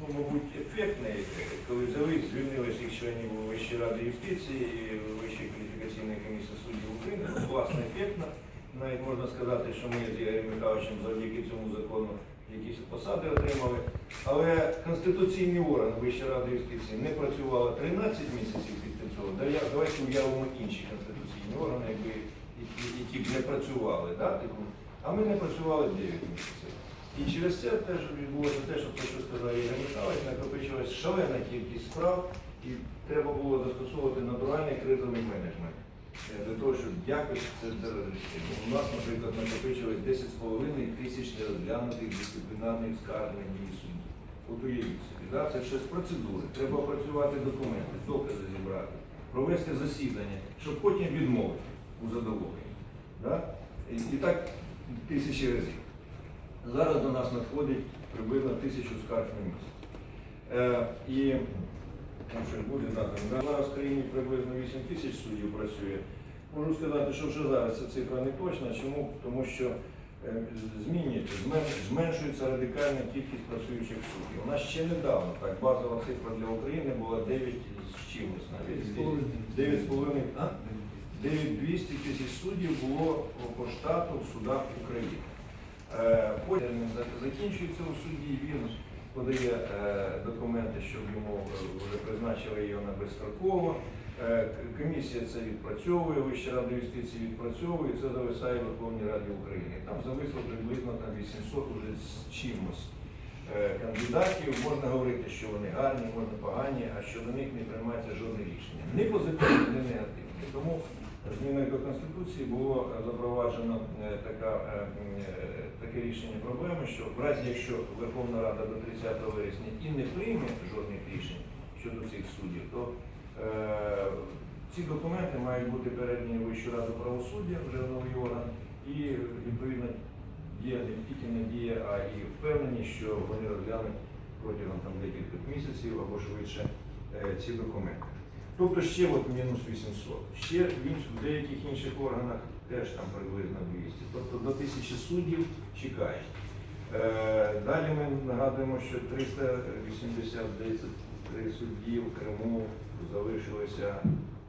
ну, мабуть, ефектний, коли взяли, звільнили всіх членів Вищої ради юстиції Вищої кваліфікаційної комісії суддів України. Класно, ефектно. Навіть можна сказати, що ми з Ігорем Михайловичем завдяки цьому закону якісь посади отримали. Але конституційний орган Вищої ради юстиції не працювала 13 місяців після цього. Давайте уявимо інші конституційні органи, які, які б не працювали. Да, типу, а ми не працювали 9 місяців. І через це теж відбулося те, що те, що сказав Ігор Михайлович, накопичилась шалена кількість справ, і треба було застосовувати натуральний кризовий менеджмент е, для того, щоб якось це зареєструвати. У нас, наприклад, накопичилось 10,5 тисяч нерозглянутих дисциплінарних скарг на дії. От уявіть собі, да? це ще з процедури. Треба опрацювати документи, докази зібрати, провести засідання, щоб потім відмовити у задоволенні. Да? І так тисячі разів. Зараз до нас надходить приблизно тисячу скарг на місяць. Е, і там щось буде дати. Зараз в країні приблизно 8 тисяч суддів працює. Можу сказати, що вже зараз ця цифра не точна. Чому? Тому що е, змінюється, зменшується радикальна кількість працюючих суддів. У нас ще недавно так базова цифра для України була 9 з чимось навіть. 9,5 9200 тисяч суддів було по штату в судах України. Е, Потім закінчується у суді, він подає е, документи, щоб йому е, вже призначили його на безстроково. Комісія це відпрацьовує, Вища рада юстиції відпрацьовує, це зависає в Верховній Раді України. Там зависло приблизно там 800 уже з чимось кандидатів. Можна говорити, що вони гарні, можна погані, а щодо них не приймається жодне рішення. Ні позитивне, ні негативне. Тому зміною до Конституції було е, запроваджено е, така, е, таке рішення проблеми, що в разі, якщо Верховна Рада до 30 вересня і не прийме жодних рішень щодо цих суддів, то е, ці документи мають бути передані Вищу раду правосуддя, вже новий орган, і відповідно є не тільки надія, а і впевненість, що вони розглянуть протягом там, декількох місяців або швидше е, ці документи. Тобто ще от мінус 800. Ще в, інш, в деяких інших органах теж там приблизно 200. Тобто до 1000 суддів чекають. Е, далі ми нагадуємо, що 383 судді в Криму залишилися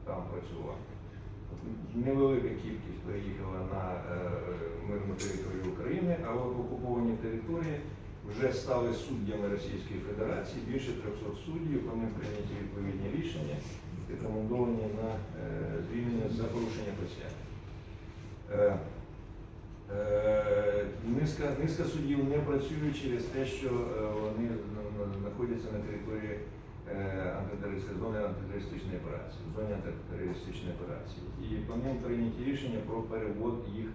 там працювати. Невелика кількість приїхала на е, мирну територію України, а от окуповані території вже стали суддями Російської Федерації, більше 300 суддів, по ним прийняті відповідні рішення, рекомендовані на е, звільнення за порушення присяги. Е, е, Низка, низка суддів не працюють через те, що е, вони на- на- знаходяться на території зони антитерористичної операції, в зоні антитерористичної операції. І по ним прийняті рішення про перевод їх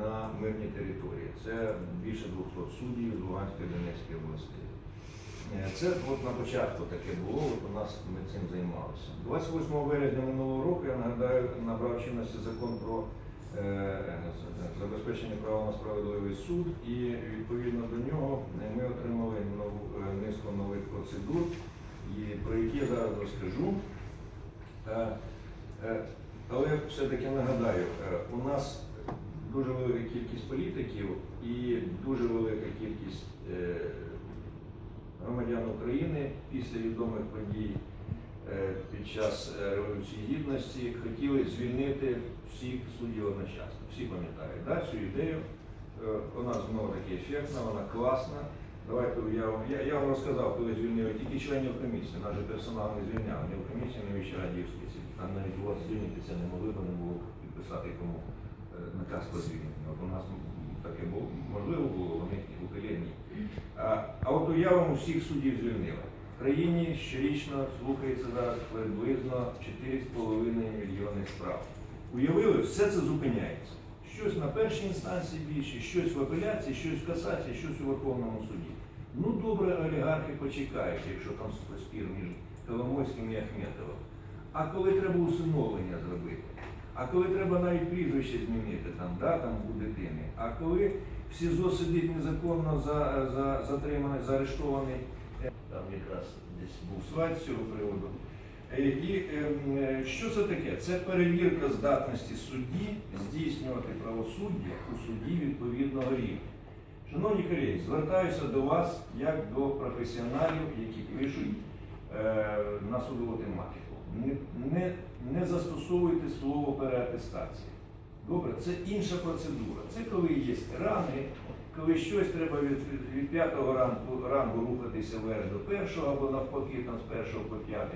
на мирні території. Це більше 200 суддів з Луганської Донецької областей. Е, Це от на початку таке було, от у нас ми цим займалися. 28 березня минулого року, я нагадаю, набрав чинності закон про е, забезпечення права на справедливий суд, і відповідно до нього ми отримали нову е, низку нових процедур, і про які я зараз розкажу. Але все-таки нагадаю, у нас дуже велика кількість політиків і дуже велика кількість громадян України після відомих подій е, під час е, Революції Гідності хотіли звільнити всіх суддів одночасно. Всі пам'ятають да, цю ідею. Е, Вона знову таки ефектна, вона класна. Давайте уявимо. Я, я вам розказав, коли звільнили тільки членів комісії, же персонал не звільняв, ні в комісії, ні в раді. Там навіть у вас звільнитися не могли, бо не було підписати кому наказ про звільнення. От у нас таке було, можливо було, у них. А, от уявимо, всіх суддів звільнили. В країні щорічно слухається зараз приблизно 4,5 мільйони справ. Уявили, все це зупиняється. Щось на першій інстанції більше, щось в апеляції, щось в касації, щось у Верховному суді. Ну добре, олігархи почекають, якщо там спір між Коломойським і Ахметовим. А коли треба усиновлення зробити, а коли треба навіть прізвище змінити там, да, там у дитини, а коли в СІЗО сидить незаконно за, за, затриманий, заарештований, е, там якраз десь був слайд з цього приводу. Е, І ем, е, що це таке? Це перевірка здатності судді здійснювати правосуддя у суді відповідного рівня. Шановні колеги, звертаюся до вас як до професіоналів, які пишуть е, на судову тематику. Не, не, застосовуйте слово переатестація. Добре, це інша процедура. Це коли є рани, коли щось треба від, від п'ятого рангу рухатися вверх до першого, або навпаки, там з першого по п'ятий.